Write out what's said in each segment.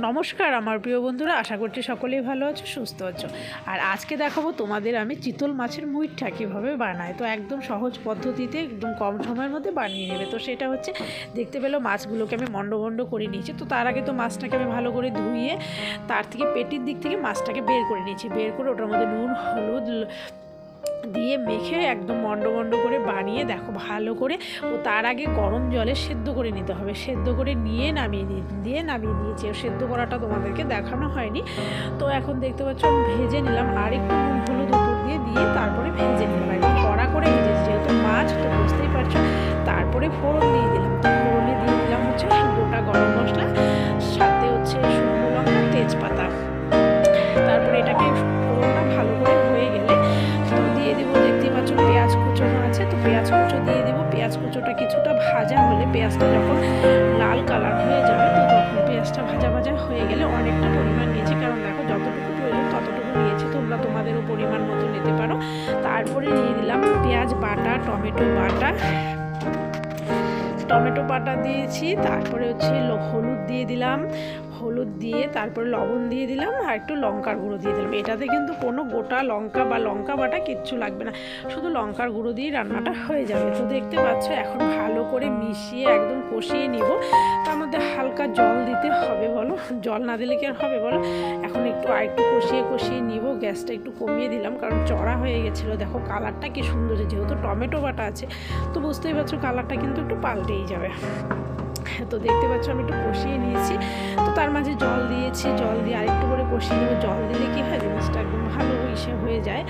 নমস্কার আমার প্রিয় বন্ধুরা, আশা করছি সকলেই ভালো আছো, সুস্থ আছো। আর আজকে দেখাবো তোমাদের আমি চিতল মাছের মুইঠা কীভাবে বানাই তো একদম সহজ পদ্ধতিতে, একদম কম সময়ের মধ্যে বানিয়ে নেবে। তো সেটা হচ্ছে, দেখতে পেল মাছগুলোকে আমি মন্ড করে নিয়েছি। তো তার আগে তো মাছটাকে আমি ভালো করে ধুয়ে, তার থেকে পেটির দিক থেকে মাছটাকে বের করে নিয়েছি। বের করে ওটার মধ্যে নুন, হলুদ দিয়ে মেখে একদম মন্ড মন্ড করে বানিয়ে, দেখো ভালো করে, ও তার আগে গরম জলে সেদ্ধ করে নিতে হবে। সেদ্ধ করে নিয়ে নামিয়ে দিয়ে নামিয়ে দিয়েছি। সেদ্ধ করাটা তোমাদেরকে দেখানো হয়নি। তো এখন দেখতে পাচ্ছ ভেজে নিলাম। আর একটু নুন, হলুদ উপর দিয়ে দিয়ে তারপরে ভেজে নিলাম। একদম কড়া করে ভেজেছি। যেহেতু মাছ, তো বুঝতেই পারছ। তারপরে ফোড়ন দিয়ে দেবো। পেঁয়াজ কুচোটা কিছুটা ভাজা হলে পেঁয়াজটা যখন লাল কালার হয়ে যাবে, তো তখন পেঁয়াজটা ভাজা ভাজা হয়ে গেলে অনেকটা পরিমাণ নিয়েছি। কারণ দেখো, যতটুকু প্রয়োজন ততটুকু নিয়েছি, তোমরা তোমাদেরও পরিমাণ মতো নিতে পারো। তারপরে দিয়ে দিলাম পেঁয়াজ বাটা, টমেটো বাটা। টমেটো বাটা দিয়েছি, তারপরে হচ্ছে হলুদ দিয়ে দিলাম। হলুদ দিয়ে, তারপরে লবণ দিয়ে দিলাম আর একটু লঙ্কার গুঁড়ো দিয়ে দিলাম। এটাতে কিন্তু কোনো গোটা লঙ্কা বা লঙ্কা বাটা কিচ্ছু লাগবে না। শুধু লঙ্কার গুঁড়ো দিয়ে রান্নাটা হয়ে যাবে। তো দেখতে পাচ্ছ, এখন ভালো করে মিশিয়ে একদম কষিয়ে নিব। তার মধ্যে হালকা জল দিতে হবে বলো। জল না দিলে কি আর হবে বলো? এখন একটু আর একটু কষিয়ে কষিয়ে নিব। গ্যাসটা একটু কমিয়ে দিলাম, কারণ চড়া হয়ে গেছিল। দেখো কালারটা কি সুন্দর। যেহেতু টমেটো বাটা আছে, তো বুঝতেই পারছ কালারটা কিন্তু একটু পাল্টেই যাবে। তো দেখতে পাচ্ছ, আমি একটু কষিয়ে নিয়েছি। তো তার মাঝে জল দিয়েছি, জল দিয়ে আরেকটু করে কষিয়ে নেব। জল দিলে কী হয়, জিনিসটা একদম ভালো ইসে হয়ে যায়।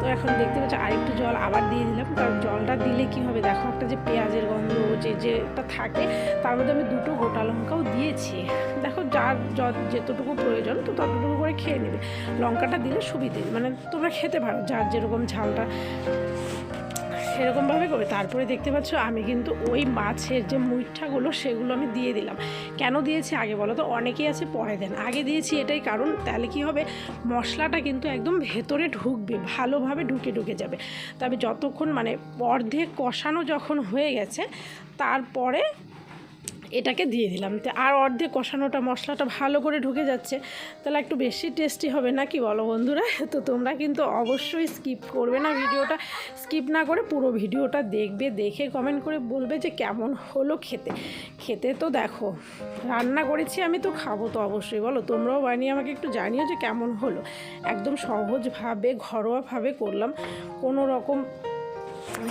তো এখন দেখতে পাচ্ছ, আরেকটু জল আবার দিয়ে দিলাম। কারণ জলটা দিলে কি হবে, দেখো একটা যে পেঁয়াজের গন্ধ, যে, যেটা থাকে, তার মধ্যে আমি দুটো গোটা লঙ্কাও দিয়েছি। দেখো, যার যেতটুকু প্রয়োজন, তো ততটুকু করে খেয়ে নেবে। লঙ্কাটা দিলে সুবিধে মানে তোমরা খেতে পারো, যার যেরকম ঝালটা সেরকমভাবে করবে। তারপরে দেখতে পাচ্ছ আমি কিন্তু ওই মাছের যে মুইঠাগুলো সেগুলো আমি দিয়ে দিলাম। কেন দিয়েছি আগে বলো তো? অনেকেই আছে, পরে দেন। আগে দিয়েছি এটাই কারণ, তাহলে কি হবে? মশলাটা কিন্তু একদম ভেতরে ঢুকবে, ভালোভাবে ঢুকে ঢুকে যাবে। তবে যতক্ষণ মানে অর্ধেক কষানো যখন হয়ে গেছে, তারপরে এটাকে দিয়ে দিলাম। তো আর অর্ধেক কষানোটা, মশলাটা ভালো করে ঢুকে যাচ্ছে। তাহলে একটু বেশি টেস্টি হবে না কি বলো বন্ধুরা? তো তোমরা কিন্তু অবশ্যই স্কিপ করবে না ভিডিওটা। স্কিপ না করে পুরো ভিডিওটা দেখবে, দেখে কমেন্ট করে বলবে যে কেমন হলো খেতে। খেতে তো দেখো, রান্না করেছি আমি তো খাব তো অবশ্যই। বলো, তোমরাও বানিয়ে আমাকে একটু জানিও যে কেমন হলো। একদম সহজভাবে, ঘরোয়াভাবে করলাম। কোনো রকম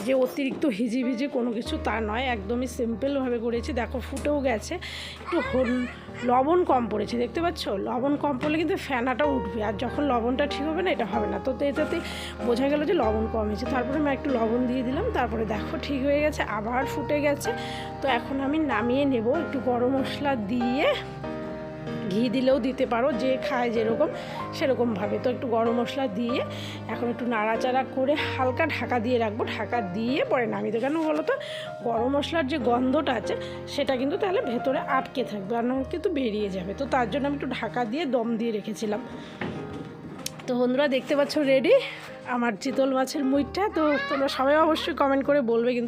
যে অতিরিক্ত হিজি ভিজি কোনো কিছু তা নয়, একদমই সিম্পলভাবে করেছি। দেখো, ফুটেও গেছে, একটু হল, লবণ কম পড়েছে, দেখতে পাচ্ছ? লবণ কম পড়লে কিন্তু ফেনাটা উঠবে, আর যখন লবণটা ঠিক হবে না, এটা হবে না। তো এটাতে বোঝা গেল যে লবণ কম হয়েছে। তারপরে আমি একটু লবণ দিয়ে দিলাম, তারপরে দেখো, ঠিক হয়ে গেছে, আবার ফুটে গেছে। তো এখন আমি নামিয়ে নেব, একটু গরম মশলা দিয়ে ঘি দিলেও দিতে পারো, যে খায় যেরকম সেরকমভাবে তো একটু গরম মশলা দিয়ে এখন একটু নাড়াচাড়া করে হালকা ঢাকা দিয়ে রাখব। ঢাকা দিয়ে পরে নামিয়ে দেবো। কেন বলো তো? গরম মশলার যে গন্ধটা আছে, সেটা কিন্তু তাহলে ভেতরে আটকে থাকবে আর না কিন্তু বেরিয়ে যাবে। তো তার জন্য আমি একটু ঢাকা দিয়ে দম দিয়ে রেখেছিলাম। তো বন্ধুরা, দেখতে পাচ্ছ রেডি? আমার চিতল মাছের মুইটা তো তোমরা সবাই অবশ্যই কমেন্ট করে বলবে কিন্তু